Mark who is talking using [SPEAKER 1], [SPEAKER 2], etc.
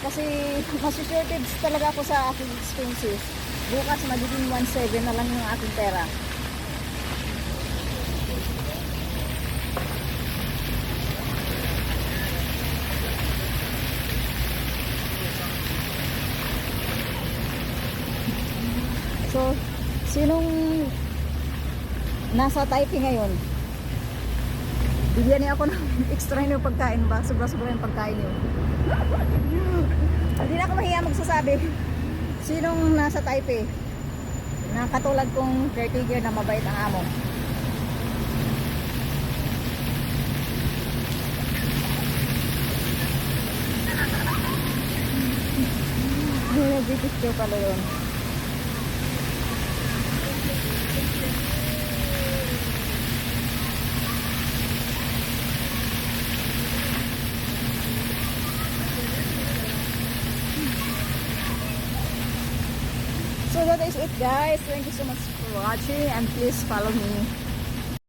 [SPEAKER 1] Kasi masushortage talaga ako sa aking expenses. Bukas magiging 1.7 na lang yung aking pera. So, sinong nasa Taipei ngayon? Bigyan niya ako ng extra yung pagkain ba? Sobra-sobra yung pagkain niyo. Hindi na ako mahiya magsasabi. Sinong nasa Taipei? Na katulad kong caretaker na mabait ang amo. Joke pala yun. So that is it guys. Thank you so much for watching and please follow me